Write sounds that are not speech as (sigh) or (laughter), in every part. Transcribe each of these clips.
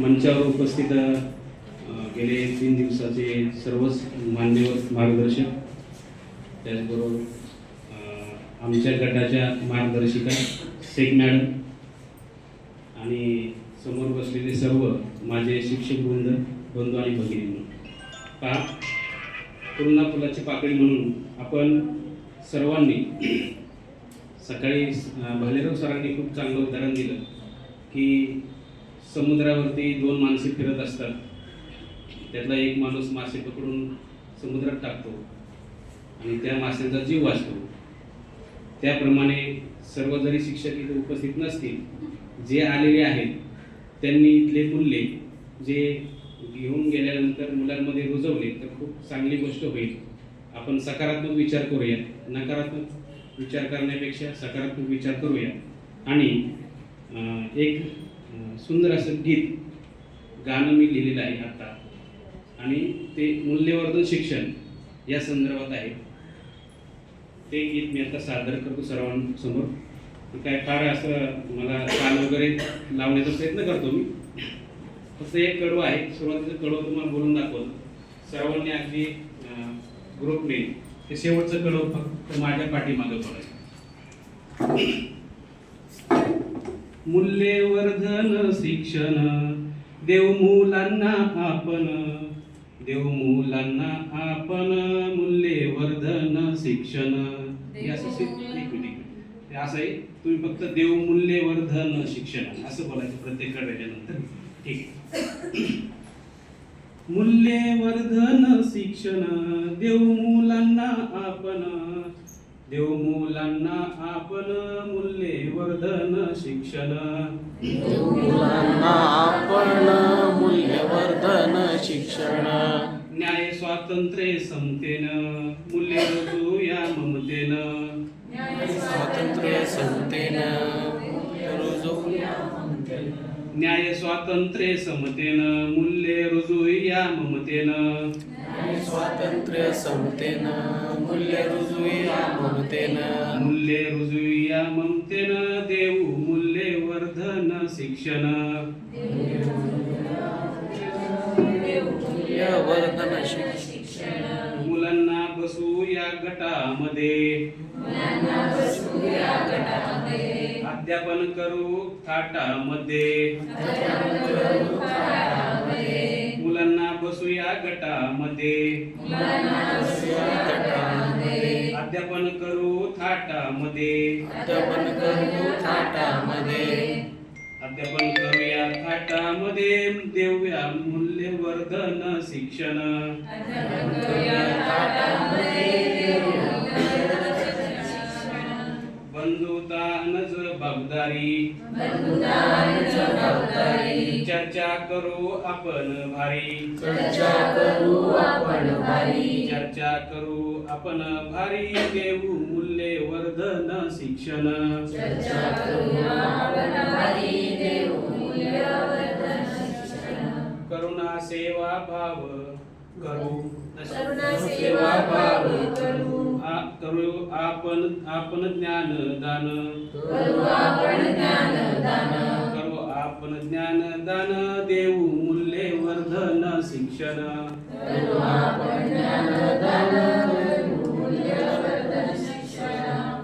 मंचावर उपस्थित गेले तीन दिवसाचे सर्वच मान्यवर मार्गदर्शक. त्याचबरोबर आमच्या गटाच्या मार्गदर्शिका शेख मॅडम आणि समोर बसलेले सर्व माझे शिक्षक वृंद बंधू आणि भगिनी का कोरोना फुलाची पाकळी म्हणून आपण सर्वांनी सकाळी भालेराव सरांनी खूप चांगलं उदाहरण दिलं की समुद्रावरती दोन माणसे फिरत असतात. त्यातला एक माणूस मासे पकडून समुद्रात टाकतो आणि त्या माशांचा जीव वाचतो. त्याप्रमाणे सर्व जरी शिक्षक इथे उपस्थित नसतील जे आलेले आहेत त्यांनी इथले मूल्ये जे घेऊन गेल्यानंतर मुलांमध्ये रुजवले तर खूप चांगली गोष्ट होईल. आपण सकारात्मक विचार करूया नकारात्मक विचार करण्यापेक्षा सकारात्मक विचार करूया आणि एक सुंदर असं गीत गाणं मी लिहिलेलं आहे आता. आणि ते मूल्यवर्धन शिक्षण या संदर्भात आहे. ते गीत मी आता सादर करतो सर्वांसमोर. काय फार असं मला काल वगैरे लावण्याचा प्रयत्न करतो मी. फक्त एक कडवं आहे. सुरुवातीचं कडवं तुम्हाला बोलून दाखवलं सर्वांनी अगदी ग्रुपने ते शेवटचं कडवं फक्त माझ्या पाठीमागं पडायचं. मूल्यवर्धन शिक्षण. देव मुलांना आपण. देव मुलांना आपण मूल्यवर्धन शिक्षण. हे असं असं आहे तुम्ही फक्त देव मूल्यवर्धन शिक्षण असं बोलायचं प्रत्येक कडव्याच्या ठीक (clears throat) मूल्यवर्धन शिक्षण. देव मुलांना आपण. देव मुलांना आपण मूल्यवर्धन शिक्षण. मुलांना आपण मूल्यवर्धन शिक्षण. न्याय स्वातंत्र्य समतेनं. मूल्य रुजूया ममतेनं. स्वातंत्र्य समतेन. रुजू न्याय स्वातंत्र्य समतेनं. मूल्य रुजूया ममतेनं. स्वातंत्र्य समतेन मूल्य रुजूया ममतेन मूल्य रुजूया ममतेनं देऊ मूल्यवर्धन शिक्षण. मूल्यवर्धन शिक्षण. मुलांना बसू या गटामध्ये. अध्यापन करू थाटामध्ये. मुलांना बसू या गटामध्ये. अध्यापन करू थाटामध्ये. अध्यापन करू थाटामध्ये. अध्यापन करूया थाटामध्ये. देऊया मूल्यवर्धन शिक्षण. बंधुता न जबाबदारी चर्चा करू आपण भारी. चर्चा करू आपण भारी. चर्चा करू आपण भारी. देऊ मूल्यवर्धन शिक्षण. चर्चा करू आपण भारी. देऊ मूल्यवर्धन करुणा सेवा भाव करू. करुणा सेवा भाव करू. करू आपण आपण ज्ञान दान. करू ज्ञान दान देऊ मूल्य वर्धन शिक्षण.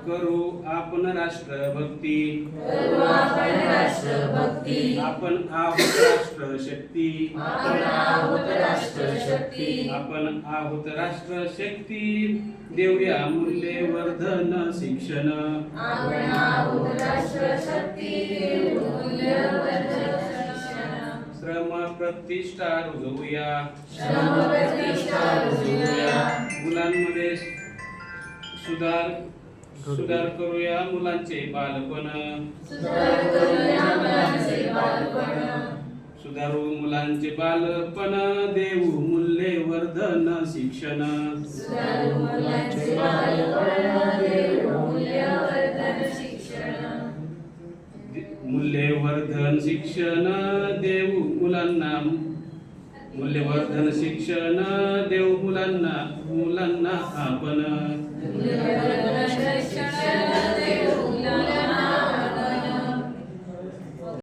करू आपण राष्ट्रभक्ती. भक्ती आपण आहोत राष्ट्र शक्ती आपण आहोत राष्ट्र शक्ती आहोत राष्ट्रशक्ती. वर्धन मूल्यवर्धन शिक्षण. आपण आहोत प्रतिष्ठा रुजवूया. श्रम प्रतिष्ठा रुजवूया. मुलांमध्ये सुधार सुधार करूया मुलांचे बालपण. सुधार करूया मुलांचे बालपण. सुधारू मुलांचे बालपण. देऊ मूल्यवर्धन शिक्षण. सुधारू मुलांचे बालपण. देऊ मूल्यवर्धन शिक्षण. मूल्यवर्धन शिक्षण देऊ मुलांना. मूल्यवर्धन शिक्षण देऊ मुलांना. मुलांना आपण